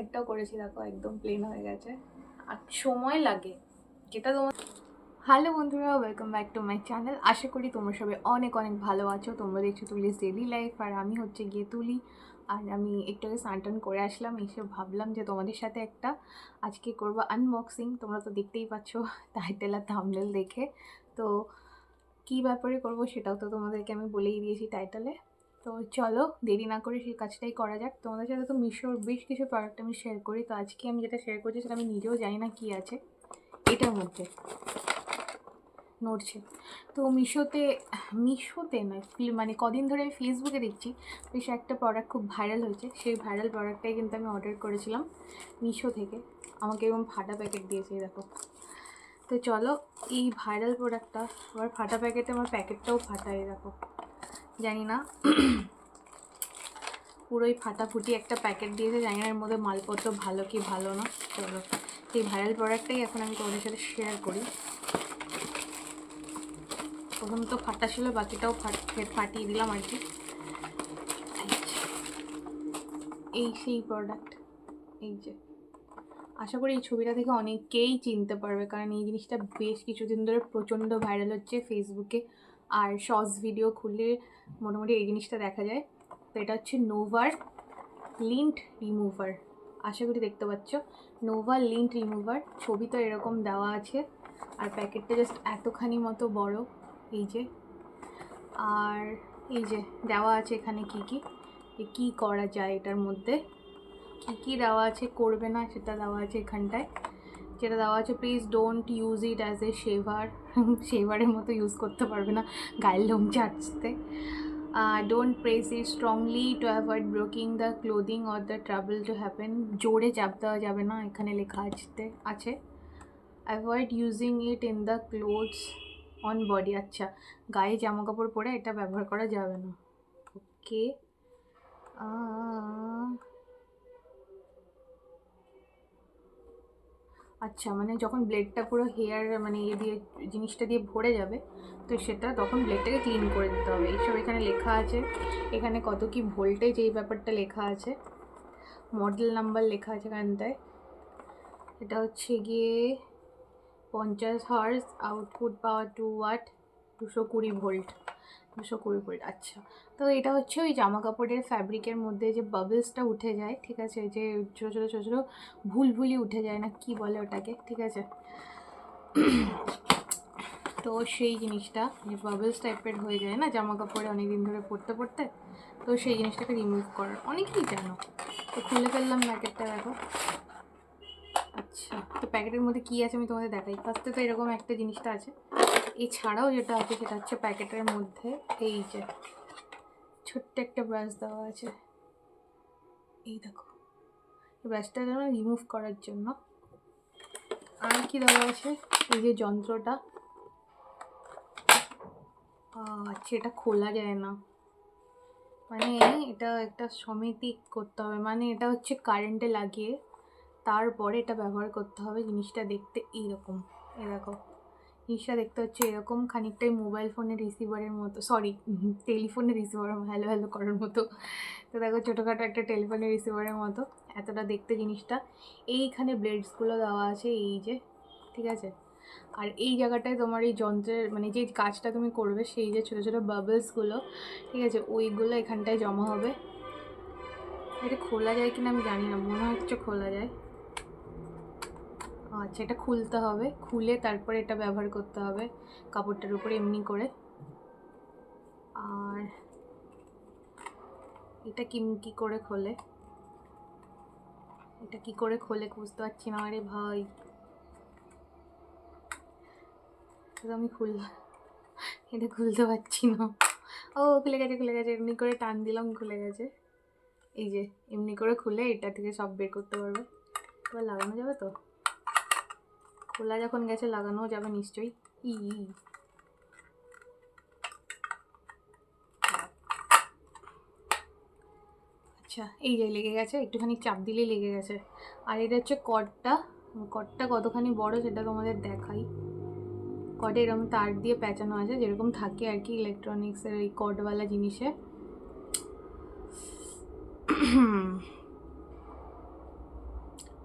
সাইডটাও করেছি, দেখো, একদম প্লেন হয়ে গেছে। আর সময় লাগে, যেটা তোমার হ্যালো বন্ধুরা welcome back to my channel আশা করি তোমরা সবাই অনেক অনেক ভালো আছো। তোমরা দেখছ তুলিস ডেলি লাইফ আর আমি হচ্ছে গিয়ে তুলি। আর আমি একটু আগে স্নান করে আসলাম, এসে ভাবলাম যে তোমাদের সাথে একটা আজকে করব আনবক্সিং তোমরা তো দেখতেই পাচ্ছ টাইটেল আর থামনেল দেখে। তো কী ব্যাপারে করব সেটাও তো তোমাদেরকে আমি বলেই দিয়েছি টাইটেলে তো চলো, দেরি না করে সেই কাজটাই করা যাক। তোমাদের সাথে তো মিশোর বেশ কিছু প্রোডাক্ট আমি শেয়ার করি। তো আজকে আমি যেটা শেয়ার করছি সেটা আমি নিজেও জানি না কী আছে। এটার মধ্যে। নড়ছে। তো মিশোতে মিশোতে নয় মানে কদিন ধরে আমি ফেসবুকে দেখছি, বেশ একটা প্রোডাক্ট খুব ভাইরাল হয়েছে। সেই ভাইরাল প্রোডাক্টটাই কিন্তু আমি অর্ডার করেছিলাম মিশো থেকে। আমাকে এরকম ফাটা প্যাকেট দিয়েছে দেখো। তো চলো, এই ভাইরাল প্রোডাক্টটা আবার ফাটা প্যাকেটে আমার প্যাকেটটাও ফাটা এই দেখো। জানি না। পুরোই ফাটাফুটি একটা প্যাকেট দিয়েছে, জানি না এর মধ্যে মালপত্র ভালো কি ভালো না। চলো, এই ভাইরাল প্রোডাক্টটাই এখন আমি তোমাদের সাথে শেয়ার করি। প্রথম তো ফাটা ছিল, বাকিটাও ফাট- ফাটিয়ে দিলাম আর কি। এই সেই প্রোডাক্ট এই যে। আশা করি এই ছবিটা থেকে অনেকেই চিনতে পারবে, কারণ এই জিনিসটা বেশ কিছুদিন ধরে প্রচণ্ড ভাইরাল হচ্ছে ফেসবুকে আর শর্টস ভিডিও খুললে মোটামুটি এই জিনিসটা দেখা যায়। তো এটা হচ্ছে নোভার লিন্ট রিমুভার আশা করি দেখতে পাচ্ছ। নোভা লিন্ট রিমুভার ছবি তো এরকম দেওয়া আছে। আর প্যাকেটটা জাস্ট এতখানি মতো বড়। এই যে। আর এই যে, দেওয়া আছে এখানে কি কি? কী করা যায় এটার মধ্যে? কী কী দেওয়া আছে, করবে না সেটা দেওয়া আছে এখানটায়। যেটা দেওয়া আছে please don't use it as a shaver শেভারের মতো ইউজ করতে পারবে না গায়ের লোম চাটতে don't press it strongly to avoid broking the clothing or the travel to happen জোরে চাপ দেওয়া যাবে না, এখানে লেখা আছে আছে। Avoid using it in the clothes on body আচ্ছা গায়ে জামা কাপড় পরে এটা ব্যবহার করা যাবে না। ওকে আচ্ছা মানে যখন ব্লেডটা পুরো হেয়ার মানে এ দিয়ে, জিনিসটা দিয়ে ভরে যাবে, তো সেটা তখন ব্লেডটাকে ক্লিন করে দিতে হবে। এইসব এখানে লেখা আছে। এখানে কত কি ভোল্টেজ এই ব্যাপারটা লেখা আছে। মডেল নাম্বার লেখা আছে এখানটায়। এটা হচ্ছে গিয়ে পঞ্চাশ hertz output power two watt দুশো কুড়ি ভোল্ট, দুশো কুড়ি ভোল্ট আচ্ছা। তো এটা হচ্ছে ওই জামা কাপড়ের ফ্যাব্রিকের মধ্যে যে বাবলসটা উঠে যায়, ঠিক আছে? যে ছোটো ছোটো ছোটো ছোটো ভুল ভুলি উঠে যায় না, কি বলে ওটাকে, ঠিক আছে? তো সেই জিনিসটা, যে বাবলস টাইপের হয়ে যায় না জামা কাপড়ে অনেক দিন ধরে পরতে পরতে তো সেই জিনিসটাকে রিমুভ করার। অনেকেই জানো। তো খুলে ফেললাম প্যাকেটটা, দেখো। আচ্ছা তো প্যাকেটের মধ্যে কী আছে আমি তোমাদের দেখাই। ফার্স্টে তো এরকম একটা জিনিসটা আছে। এছাড়াও যেটা আছে সেটা হচ্ছে প্যাকেটের মধ্যে এই যে ছোট্ট একটা ব্রাশ দেওয়া আছে। এই দেখো। এই ব্রাশটা রিমুভ করার জন্য আর কি দেওয়া আছে? এই যে যন্ত্রটা। আচ্ছা এটা খোলা যায় না। মানে এটা একটা সমিতি করতে হবে। মানে এটা হচ্ছে কারেন্টে লাগিয়ে তারপরে এটা ব্যবহার করতে হবে। জিনিসটা দেখতে এইরকম। এ দেখো। জিনিসটা দেখতে হচ্ছে এরকম খানিকটাই মোবাইল ফোনের রিসিভারের মতো সরি টেলিফোনের রিসিভার হ্যালো হ্যালো করার মতো। তো দেখো ছোটোখাটো একটা টেলিফোনের রিসিভারের মতো, এতটা দেখতে জিনিসটা। এইখানে ব্লেডসগুলো দেওয়া আছে, এই যে, ঠিক আছে? আর এই জায়গাটায় তোমার এই যন্ত্রের মানে যে কাজটা তুমি করবে, সেই যে ছোটো ছোটো বাবলসগুলো ঠিক আছে? ওইগুলো এখানটায় জমা হবে। এটা খোলা যায় কিনা আমি জানি না, মনে হচ্ছে খোলা যায়। আচ্ছা এটা খুলতে হবে। খুলে তারপরে এটা ব্যবহার করতে হবে কাপড়টার উপরে এমনি করে। আর এটা কি কি করে খোলে? এটা কি করে খোলে বুঝতে পারছি না, আরে ভাই। আমি খুল, এটা খুলতে পারছি না। ও, খুলে গেছে খুলে গেছে, এমনি করে টান দিলাম, খুলে গেছে। এই যে, এমনি করে খুলে, এটা থেকে সব বের করতে পারবে। এবার লাগানো যাবে তো? খোলা যখন গেছে লাগানো যাবে নিশ্চয়ই। ই। আচ্ছা এই যে লেগে গেছে, একটুখানি চাপ দিলেই লেগে গেছে। আর এটা হচ্ছে কটটা। কটটা কতখানি বড় সেটা তোমাদের দেখাই। কটে এরকম তার দিয়ে পেঁচানো আছে, যেরকম থাকে আর কি ইলেকট্রনিক্সের এই কটওয়ালা জিনিসে।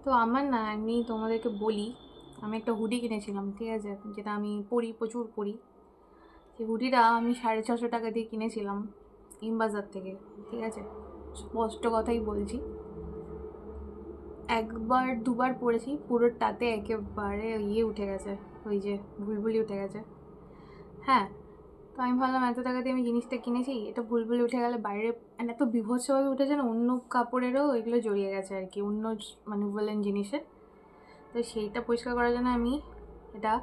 তো আমার না এমনি তোমাদেরকে বলি আমি একটা হুডি কিনেছিলাম, ঠিক আছে? যেটা আমি পরি, প্রচুর পরি। সেই হুডিটা আমি সাড়ে ছশো টাকা দিয়ে কিনেছিলাম ইমবাজার থেকে, ঠিক আছে? স্পষ্ট কথাই বলছি। একবার, দুবার পরেছি, পুরোটাতে একেবারে ইয়ে উঠে গেছে, ওই যে ভুলভুলি উঠে গেছে। হ্যাঁ তো আমি ভাবলাম এত টাকা দিয়ে আমি জিনিসটা কিনেছি, এটা ভুলভুলি উঠে গেলে বাইরে মানে এত বিভৎসভাবে উঠেছে না, অন্য কাপড়েরও এগুলো জড়িয়ে গেছে আর কি, অন্য মানে বললেন জিনিসের। তো সেইটা পরিষ্কার করার জন্য আমি এটা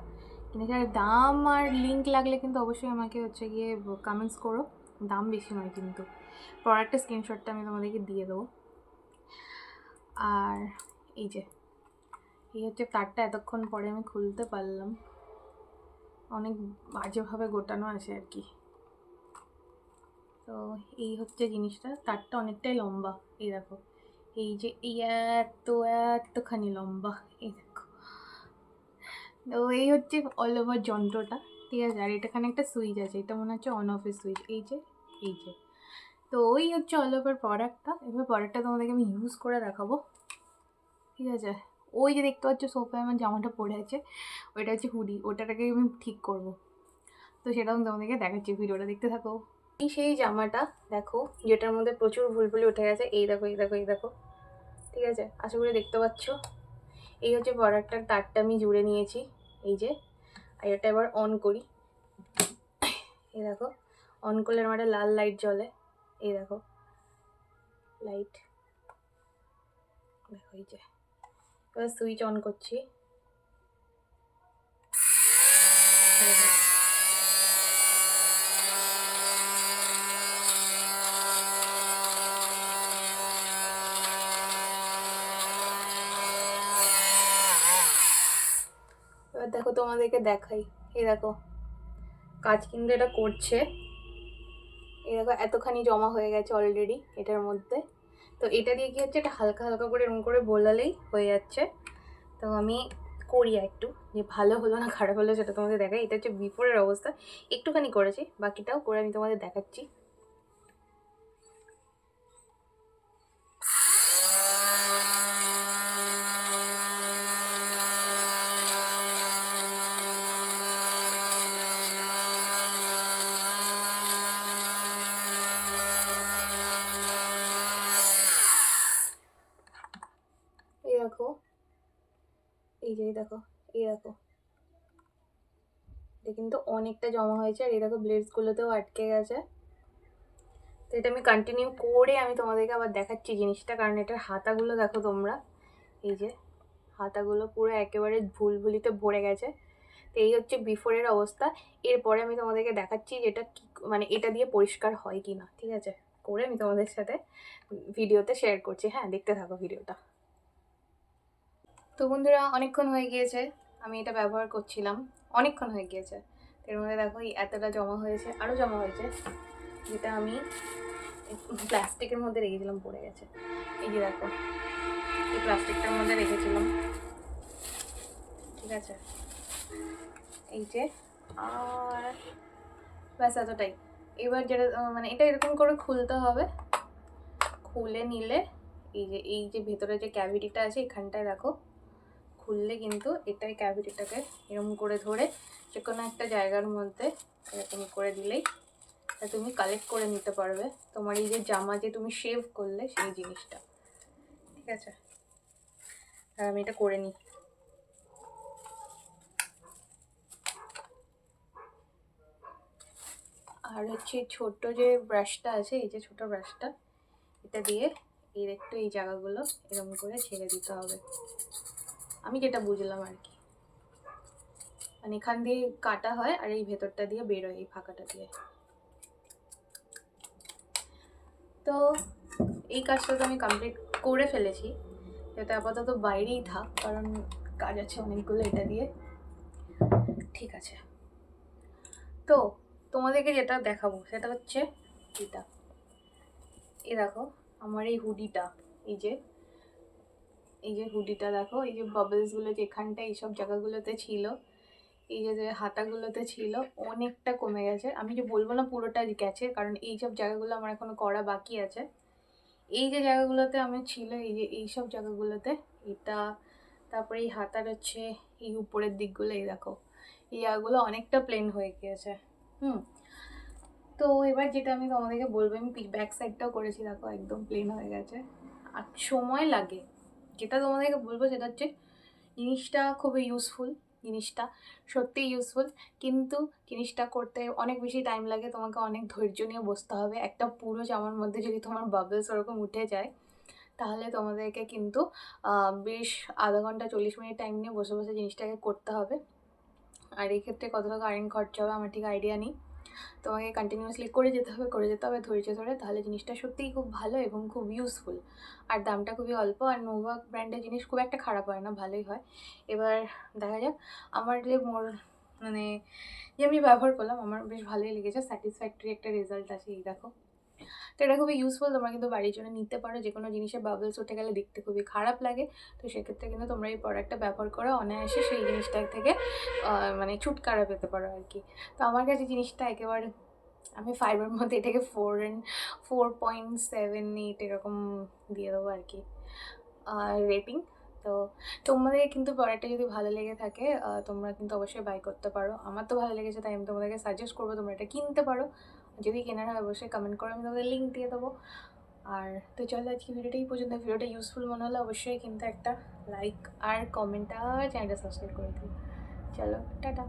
কিনেছি। আর দাম আর লিঙ্ক লাগলে কিন্তু অবশ্যই আমাকে হচ্ছে গিয়ে কমেন্টস করো। দাম বেশি নয় কিন্তু। প্রোডাক্টের স্ক্রিনশটটা আমি তোমাদেরকে দিয়ে দেবো। আর এই যে, এই হচ্ছে কার্ডটা এতক্ষণ পরে আমি খুলতে পারলাম। অনেক বাজেভাবে গোটানো আছে আর কি। তো এই হচ্ছে জিনিসটা। তারটা অনেকটাই লম্বা, এই দেখো। এই যে এই এত এতখানি লম্বা এই তো এই হচ্ছে অল ওভার যন্ত্রটা ঠিক আছে আর এটাখানে একটা সুইচ আছে এটা মনে হচ্ছে অন অফের সুইচ এই যে এই যে তো ওই হচ্ছে অল ওভার প্রোডাক্টটা এবার প্রোডাক্টটা তোমাদেরকে আমি ইউজ করে দেখাবো ঠিক আছে ওই যে দেখতে পাচ্ছ সোফায় আমার জামাটা পড়ে আছে ওইটা হচ্ছে হুডি ওটাটাকে আমি ঠিক করব তো সেটা তোমাদেরকে দেখাচ্ছি ভিডিওটা দেখতে থাকো এই সেই জামাটা, দেখো, যেটার মধ্যে প্রচুর ভুলভুলি উঠে গেছে। এই দেখো এই দেখো এই দেখো। ঠিক আছে? আশা করি দেখতে পাচ্ছ। এই হচ্ছে প্রোডাক্টটার তারটা আমি জুড়ে নিয়েছি। এই যে, আর এটা এবার অন করি। এই দেখো অন করলে আমার একটা লাল লাইট জ্বলে। এই দেখো লাইট দেখো, এই যে। এবার সুইচ অন করছি এই দেখো। এবার দেখো তোমাদেরকে দেখাই। এই দেখো, কাজ কিন্তু এটা করছে। এই দেখো, এতখানি জমা হয়ে গেছে অলরেডি এটার মধ্যে। তো এটা দিয়ে কি হচ্ছে, এটা হালকা হালকা করে এরকম করে বোলালেই হয়ে যাচ্ছে। তো আমি করি একটু যে ভালো হলো না খারাপ হলো সেটা তোমাদের দেখাই। এটা হচ্ছে বিফোরের অবস্থা। একটুখানি করেছি, বাকিটাও করে আমি তোমাদের দেখাচ্ছি এই দেখো এই দেখো এই দেখো। এটা কিন্তু অনেকটা জমা হয়েছে, আর এই দেখো ব্লেডসগুলোতেও আটকে গেছে। তো এটা আমি কন্টিনিউ করে আমি তোমাদেরকে আবার দেখাচ্ছি জিনিসটা, কারণ এটার হাতাগুলো দেখো তোমরা। এই যে, হাতাগুলো পুরো একেবারে ভুলভুলিতে ভরে গেছে। তো এই হচ্ছে বিফোরের অবস্থা। এরপরে আমি তোমাদেরকে দেখাচ্ছি যে এটা কি মানে এটা দিয়ে পরিষ্কার হয় কি না ঠিক আছে? করে আমি তোমাদের সাথে ভিডিওতে শেয়ার করছি। হ্যাঁ দেখতে থাকো ভিডিওটা। তো বন্ধুরা, অনেকক্ষণ হয়ে গিয়েছে। আমি এটা ব্যবহার করছিলাম। অনেকক্ষণ হয়ে গিয়েছে। এর মধ্যে দেখো এতটা জমা হয়েছে আরও জমা হয়েছে, যেটা আমি প্লাস্টিকের মধ্যে রেখেছিলাম পড়ে গেছে। এই যে দেখো, এই প্লাস্টিকটার মধ্যে রেখেছিলাম। ঠিক আছে? এই যে, আর ব্যাস এতটাই। এবার যেটা মানে এটা এরকম করে খুলতে হবে। খুলে নিলে, এই যে এই যে ভেতরে যে ক্যাভিটিটা আছে, এখানটায় দেখো খুললে কিন্তু এটাই ক্যাভিটিটাকে এরকম করে ধরে যে কোনো একটা জায়গার মধ্যে এরকম করে দিলেই তুমি কালেক্ট করে নিতে পারবে। তোমার এই যে জামা যে তুমি শেভ করলে সেই জিনিসটা। ঠিক আছে? আর আমি এটা করে নিই। আর হচ্ছে ছোট যে ব্রাশটা আছে, এই যে ছোট ব্রাশটা এটা দিয়ে এর একটু এই জায়গাগুলো এরকম করে ছেড়ে দিতে হবে। আমি যেটা বুঝলাম আর কি? মানে এখান দিয়ে কাটা হয় আর এই ভেতরটা দিয়ে বেরোয় এই ফাঁকাটা দিয়ে। তো এই কাজটা তো আমি কমপ্লিট করে ফেলেছি। এটা আপাতত বাইরেই থাক, কারণ কাজ আছে অনেকগুলো এটা দিয়ে। ঠিক আছে। তো তোমাদেরকে যেটা দেখাবো, সেটা হচ্ছে এটা। এই দেখো, আমার এই হুডিটা, এই যে এই যে হুডিটা দেখো, এই যে বাবলসগুলো যেখানটা এইসব জায়গাগুলোতে ছিল, এই যে যে হাতাগুলোতে ছিল, অনেকটা কমে গেছে। আমি যে বলব না পুরোটা গেছে, কারণ এই সব জায়গাগুলো আমার এখনও করা বাকি আছে। এই যে জায়গাগুলোতে আমি ছিল, এই যে এই সব জায়গাগুলোতে, এটা, তারপরে এই হাতার হচ্ছে এই উপরের দিকগুলো, এই দেখো, এই জায়গাগুলো অনেকটা প্লেন হয়ে গিয়েছে। হুম, তো এবার যেটা আমি তোমাদেরকে বলব, আমি ব্যাক সাইডটাও করেছি, দেখো, একদম প্লেন হয়ে গেছে। আর সময় লাগে। যেটা তোমাদেরকে বলব সেটা হচ্ছে জিনিসটা খুবই ইউজফুল জিনিসটা সত্যিই ইউজফুল কিন্তু জিনিসটা করতে অনেক বেশি টাইম লাগে, তোমাকে অনেক ধৈর্য নিয়ে বসতে হবে। একটা পুরো জামার মধ্যে যদি তোমার বাবলস ওরকম উঠে যায়, তাহলে তোমাদেরকে কিন্তু বেশ আধা ঘণ্টা চল্লিশ মিনিট টাইম নিয়ে বসে বসে জিনিসটাকে করতে হবে। আর এই ক্ষেত্রে কত টাকা কারেন্ট খরচা হবে আমার ঠিক আইডিয়া নেই। তোমাকে কন্টিনিউয়াসলি করে যেতে হবে, করে যেতে হবে, ধৈর্য ধরে, তাহলে জিনিসটা সত্যিই খুব ভালো এবং খুব ইউজফুল আর দামটা খুবই অল্প, আর নোভাক ব্র্যান্ডের জিনিস খুব একটা খারাপ হয় না, ভালোই হয়। এবার দেখা যাক, আমার যে মোর মানে যে আমি ব্যবহার করলাম, আমার বেশ ভালোই লেগেছে স্যাটিসফ্যাক্টরি একটা রেজাল্ট আছে, এই দেখো। তো এটা খুবই ইউজফুল তোমরা কিন্তু বাড়ির জন্য নিতে পারো যে কোনো জিনিসের বাবলস উঠে গেলে দেখতে খুবই খারাপ লাগে। তো সেক্ষেত্রে কিন্তু তোমরা এই প্রোডাক্টটা ব্যবহার করো, অনায়াসে সেই জিনিসটা থেকে মানে ছুটকারা পেতে পারো আর কি। তো আমার কাছে জিনিসটা একেবারে, আমি ফাইভের মধ্যে এটাকে four and four point seven eight এরকম দিয়ে দেবো আর কি। রেটিং তো তোমাদের কিন্তু প্রোডাক্টটা যদি ভালো লেগে থাকে তোমরা কিন্তু অবশ্যই বাই করতে পারো। আমার তো ভালো লেগেছে, তাই আমি তোমাদেরকে সাজেস্ট করব তোমরা এটা কিনতে পারো। যদি কেনার হয় অবশ্যই কমেন্ট করে আমি তোমাদের লিঙ্ক দিয়ে দেবো আর তো চলো আজকে ভিডিওটা এই পর্যন্ত ভিডিওটা ইউজফুল মনে হলে অবশ্যই কিন্তু একটা লাইক আর কমেন্ট আর চ্যানেলটা সাবস্ক্রাইব করে দিও চলো টাটা